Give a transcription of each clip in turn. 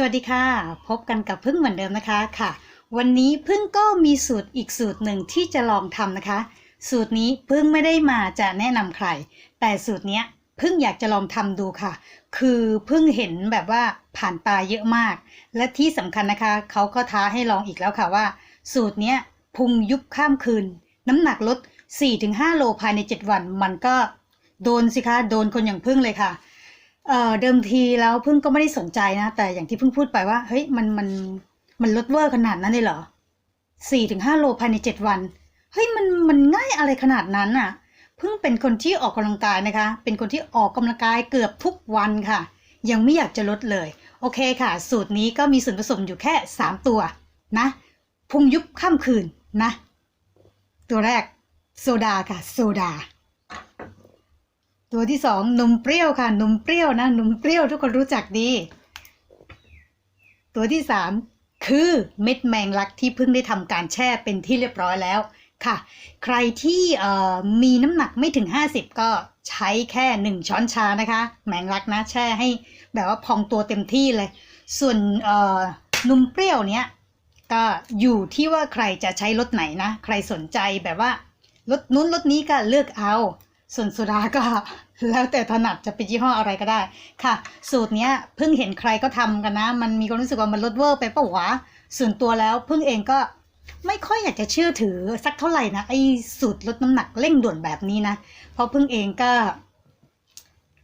สวัสดีค่ะ พบกันกับพึ่งเหมือนเดิมนะคะค่ะ วันนี้พึ่งก็มีสูตรอีกสูตรหนึ่งที่จะลองทำนะคะ สูตรนี้พึ่งไม่ได้มาจะแนะนำใคร แต่สูตรเนี้ยพึ่งอยากจะลองทำดูค่ะ คือพึ่งเห็นแบบว่าผ่านตาเยอะมาก และที่สำคัญนะคะเขาก็ท้าให้ลองอีกแล้วค่ะว่า สูตรเนี้ยพุงยุบข้ามคืน น้ำหนักลด 4-5 โลภายใน 7 วัน มันก็โดนสิคะโดนคนอย่างพึ่งเลยค่ะ เอ่อเดิมทีแล้วพึ่งก็ไม่ได้สนใจนะ แต่อย่างที่พึ่งพูดไปว่าเฮ้ยมันมันมันลดเวอร์ขนาดนั้นเลยเหรอสี่ถึงห้าโลภายในเจ็ดวันเฮ้ยมันมันง่ายอะไรขนาดนั้นอะพิ่งเป็นคนที่ออกกำลังกายนะคะ เป็นคนที่ออกกำลังกายเกือบทุกวันค่ะ ยังไม่อยากจะลดเลย โอเคค่ะ สูตรนี้ก็มีส่วนผสมอยู่แค่สามตัวนะพุงยุบข้ามคืนนะ ตัวแรกโซดาค่ะ โซดา ตัวที่สองนมเปรี้ยวค่ะนมเปรี้ยวนะนมเปรี้ยวทุกคนรู้จักดี ตัวที่สามคือเม็ดแมงลักที่เพิ่งได้ทำการแช่เป็นที่เรียบร้อยแล้วค่ะ ใครที่มีน้ำหนักไม่ถึง 50 ก็ใช้แค่ 1 ช้อนชานะคะ แมงลักนะแช่ให้แบบว่าพองตัวเต็มที่เลย ส่วนเอ่อนมเปรี้ยวเนี้ยก็อยู่ที่ว่าใครจะใช้รสไหนนะ ใครสนใจแบบว่ารสนู้นรสนี้ก็เลือกเอา ส่วนโซดาก็แล้วแต่ถนัดจะเป็นยี่ห้ออะไรก็ได้ ค่ะ สูตรเนี้ยเพิ่งเห็นใครก็ทำกันนะ มันมีความรู้สึกว่ามันลดเวอร์ไปปล่าวะส่วนตัวแล้วเพิ่งเองก็ไม่ค่อยอยากจะเชื่อถือสักเท่าไหร่นะไอ้สูตรลดน้ำหนักเร่งด่วนแบบนี้นะ เพราะเพิ่งเองก็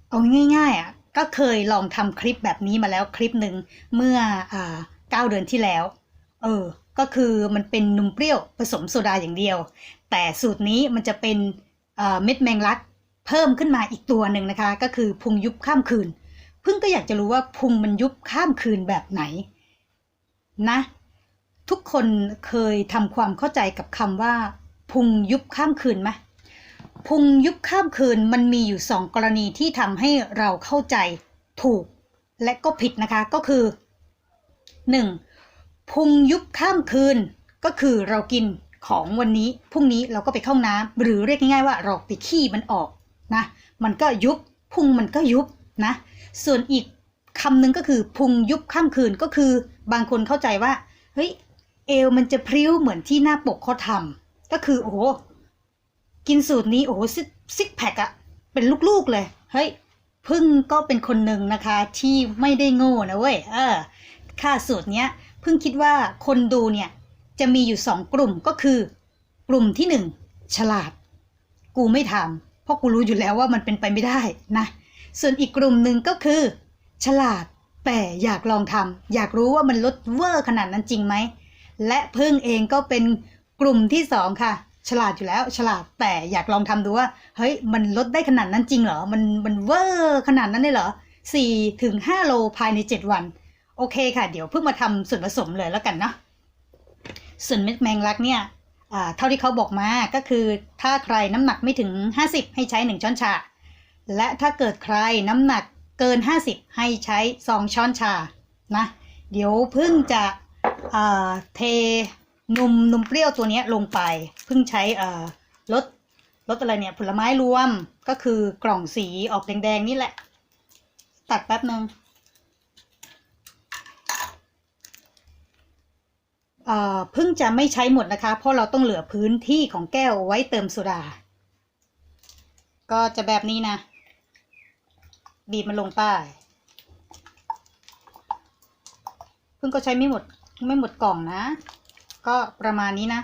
เอาง่าย ๆอะก็เคยลองทำคลิปแบบนี้มาแล้วคลิปหนึ่งเมื่ออ่าเก้าเดือนที่แล้ว เออ ก็คือมันเป็นนมเปรี้ยวผสมโซดาอย่างเดียว แต่สูตรนี้มันจะเป็น เม็ดแมงลักเพิ่มขึ้นมาอีกตัวหนึ่งนะคะ ก็คือพุงยุบข้ามคืนพิ่งก็อยากจะรู้ว่าพุงมันยุบข้ามคืนแบบไหนนะ ทุกคนเคยทำความเข้าใจกับคำว่า พุงยุบข้ามคืนไหมพุงยุบข้ามคืนมันมีอยู่สองกรณีที่ทำให้เราเข้าใจถูก และก็ผิดนะคะก็คือ 1. พุงยุบข้ามคืนก็คือเรากิน ของวันนี้พรุ่งนี้เราก็ไปเข้าห้องน้ำหรือเรียกง่ายๆว่าเราไปขี้มันออกนะ มันก็ยุบพุงมันก็ยุบนะ ส่วนอีกคำหนึ่งก็คือพุงยุบข้ามคืนก็คือบางคนเข้าใจว่าเฮ้ยเอวมันจะพริ้วเหมือนที่หน้าปกเขาทำก็คือโอ้โหกินสูตรนี้โอ้โหซิกซิกแพคอะเป็นลูกๆเลยเฮ้ยพึ่งก็เป็นคนหนึ่งนะคะที่ไม่ได้โง่นะเว้ยเออค่าสูตรเนี้ยพึ่งคิดว่าคนดูเนี่ย จะมีอยู่สองกลุ่มก็คือ กลุ่มที่หนึ่งฉลาด กูไม่ทำเพราะกูรู้อยู่แล้วว่ามันเป็นไปไม่ได้นะ ส่วนอีกกลุ่มหนึ่งก็คือ ฉลาดแต่อยากลองทำอยากรู้ว่ามันลดเวอร์ขนาดนั้นจริงไหม และพึ่งเองก็เป็นกลุ่มที่สองค่ะ ฉลาดอยู่แล้ว ฉลาดแต่อยากลองทำดูว่า เฮ้ย มันลดได้ขนาดนั้นจริงเหรอ มันมันเวอร์ขนาดนั้นเลยเหรอสี่ถึงห้าโลภายในเจ็ดวัน โอเคค่ะ เดี๋ยวเพิ่งมาทำส่วนผสมเลยแล้วกันเนาะ ส่วนเม็ดแมงลักเนี่ยเท่าที่เขาบอกมาก็คือถ้าใครน้ำหนักไม่ถึง 50 ให้ใช้ 1 ช้อนชา และถ้าเกิดใครน้ำหนักเกิน 50 ให้ใช้ 2 ช้อนชานะเดี๋ยวเพิ่งจะเทนมนมเปรี้ยวตัวนี้ลงไปเพิ่งใช้อ่ารสรสอะไรเนี่ยผลไม้รวมก็คือกล่องสีออกแดงๆนี่แหละ ตัดแป๊บนึง เพิ่งจะไม่ใช้หมดนะคะ เพราะเราต้องเหลือพื้นที่ของแก้วไว้เติมโซดา ก็จะแบบนี้นะ บีบมันลงไป้เพิ่งก็ใช้ไม่หมดไม่หมดกล่องนะ ก็ประมาณนี้นะ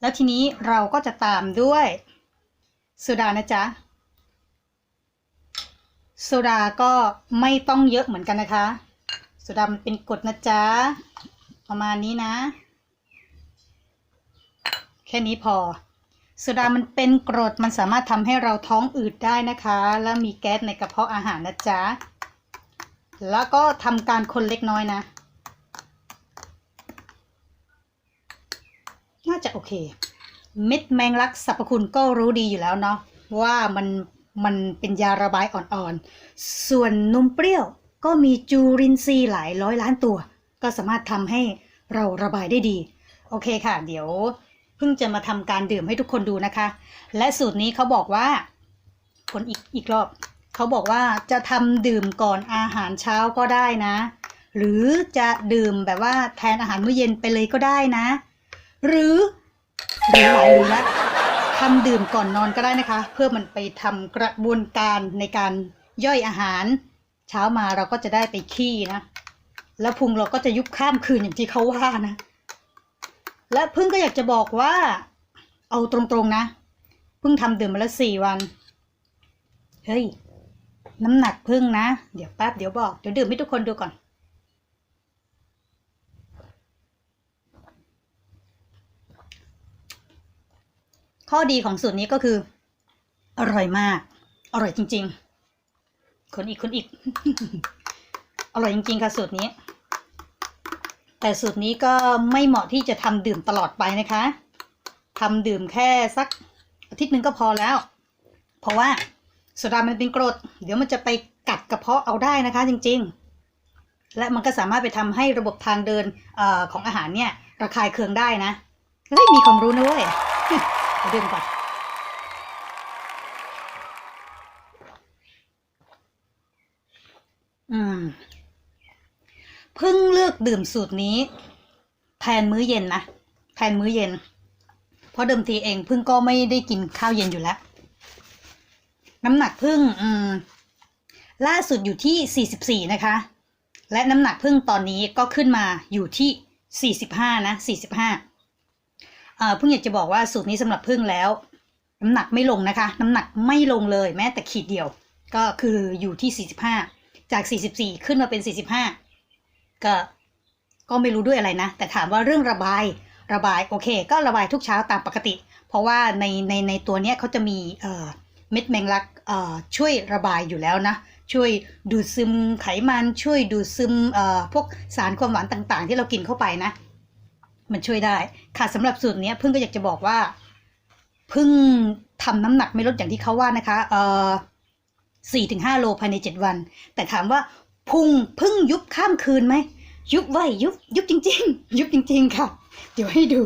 แล้วทีนี้เราก็จะตามด้วยโซดานะจ๊ะโซดาก็ไม่ต้องเยอะเหมือนกันนะคะ โซดามันเป็นกรดนะจ๊ะ ประมาณนี้นะ แค่นี้พอโซดามันเป็นกรดมันสามารถทำให้เราท้องอืดได้นะคะ แล้วมีแก๊สในกระเพาะอาหารนะจ๊ะ แล้วก็ทำการคนเล็กน้อยนะ น่าจะโอเค เม็ดแมงลักสรรพคุณก็รู้ดีอยู่แล้วเนาะว่ามันมันเป็นยาระบายอ่อนๆ ส่วนนมเปรี้ยว ก็มีจูรินทรีย์หลายร้อยล้านตัว ก็สามารถทำให้เราระบายได้ดี โอเคค่ะ เดี๋ยวเพิ่งจะมาทำการดื่มให้ทุกคนดูนะคะ และสูตรนี้เขาบอกว่าคนอีกอีกรอบเขาบอกว่าจะทำดื่มก่อนอาหารเช้าก็ได้นะ หรือจะดื่มแบบว่าแทนอาหารมื้อเย็นไปเลยก็ได้นะ หรือหรือหลายหรือละทำดื่มก่อนนอนก็ได้นะคะ เพื่อมันไปทำกระบวนการในการย่อยอาหาร เช้ามาเราก็จะได้ไปขี้นะ แล้วพุงเราก็จะยุบข้ามคืนอย่างที่เขาว่านะ และพึ่งก็อยากจะบอกว่า เอาตรงๆนะพิ่งทำดื่มมาแล้วสี่วัน เฮ้ย น้ำหนักพึ่งนะ เดี๋ยวแป๊บเดี๋ยวบอก เดี๋ยวดื่มให้ทุกคนดูก่อนข้อดีของสูตรนี้ก็คือ อร่อยมาก อร่อยจริง ๆ คนอีกคนอีก อร่อยจริงๆค่ะสูตรนี้ แต่สูตรนี้ก็ไม่เหมาะที่จะทำดื่มตลอดไปนะคะทำดื่มแค่สักอาทิตย์หนึ่งก็พอแล้ว เพราะว่าโซดามันเป็นกรด เดี๋ยวมันจะไปกัดกระเพาะเอาได้นะคะ จริง ๆ และมันก็สามารถไปทำให้ระบบทางเดินอของอาหารเนี่ยระคายเคืองได้นะเฮ้ยมีความรู้นะเว้ยเดี๋ยวดื่มก่อน อืมเพิ่งเลือกดื่มสูตรนี้ แทนมื้อเย็นนะแทนมื้อเย็น เพราะเดิมทีเองพึ่งก็ไม่ได้กินข้าวเย็นอยู่แล้ว น้ำหนักพึ่งอืมล่าสุดอยู่ที่ 44 นะคะ และน้ำหนักพึ่งตอนนี้ก็ขึ้นมาอยู่ที่ 45 นะ 45เอ่อพึ่งอยากจะบอกว่าสูตรนี้สำหรับพึ่งแล้ว น้ำหนักไม่ลงนะคะ น้ำหนักไม่ลงเลยแม้แต่ขีดเดียว ก็คืออยู่ที่ 45 จาก 44 ขึ้นมาเป็น 45 ก็ก็ไม่รู้ด้วยอะไรนะ แต่ถามว่าเรื่องระบายระบายโอเค ก็ระบายทุกเช้าตามปกติ เพราะว่าในในในตัวเนี้ยเขาจะมีเอ่อเม็ดแมงลักเอ่อช่วยระบายอยู่แล้วนะ ช่วยดูดซึมไขมันช่วยดูดซึมเอ่อพวกสารความหวานต่างๆ ที่เรากินเข้าไปนะ มันช่วยได้ค่ะสำหรับสูตรนี้พึ่งก็อยากจะบอกว่าพึ่งทำน้ำหนักไม่ลดอย่างที่เขาว่านะคะเอ่อ สี่ถึงห้าโลภายในเจ็ดวัน แต่ถามว่าพุงพึ่งยุบข้ามคืนไหม ยุบไว้ยุบยุบจริง ๆ ยุบจริง ๆ ค่ะ เดี๋ยวให้ดู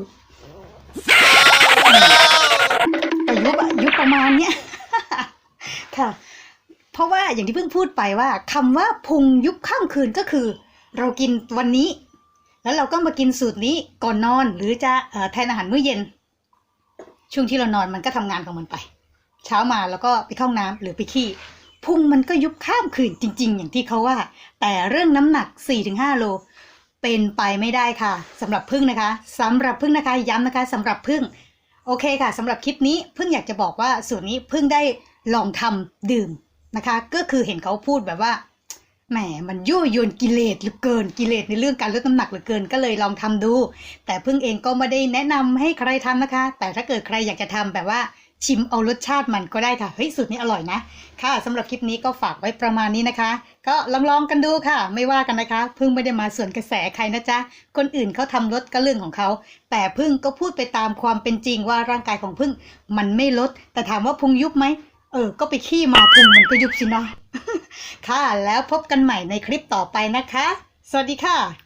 แต่ยุบอะยุบประมาณเนี้ยค่ะ เพราะว่าอย่างที่เพิ่งพูดไปว่าคำว่าพุงยุบข้ามคืนก็คือ เรากินวันนี้ แล้วเราก็มากินสูตรนี้ก่อนนอนหรือจะแทนอาหารมื้อเย็น ช่วงที่เรานอนมันก็ทำงานของมันไป เช้ามาแล้วก็ไปเข้าห้องน้ำหรือไปขี้ พุงมันก็ยุบข้ามคืนจริง ๆ อย่างที่เขาว่า แต่เรื่องน้ำหนัก 4-5 โล เป็นไปไม่ได้ค่ะสำหรับพึ่งนะคะสำหรับพึ่งนะคะย้ำนะคะสำหรับพึ่งโอเคค่ะสำหรับคลิปนี้พึ่งอยากจะบอกว่าสูตรนี้พึ่งได้ลองทำดื่มนะคะ ก็คือเห็นเขาพูดแบบว่าแหมมันยั่วยวนกิเลสเหลือเกินกิเลสในเรื่องการลดน้ำหนักเหลือเกินก็เลยลองทำดู แต่พึ่งเองก็ไม่ได้แนะนำให้ใครทำนะคะ แต่ถ้าเกิดใครอยากจะทำแบบว่า ชิมเอารสชาติมันก็ได้ค่ะ เฮ้ยสูตรนี้อร่อยนะ ค่ะสำหรับคลิปนี้ก็ฝากไว้ประมาณนี้นะคะ ก็ลองลองกันดูค่ะ ไม่ว่ากันนะคะ พึ่งไม่ได้มาส่วนกระแสใครนะจ๊ะ คนอื่นเขาทำลดก็เรื่องของเขา แต่พึ่งก็พูดไปตามความเป็นจริงว่าร่างกายของพึ่งมันไม่ลด แต่ถามว่าพุงยุบไหม เออ ก็ไปขี้มาพุงมันก็ยุบสินะ ค่ะ แล้วพบกันใหม่ในคลิปต่อไปนะคะ สวัสดีค่ะ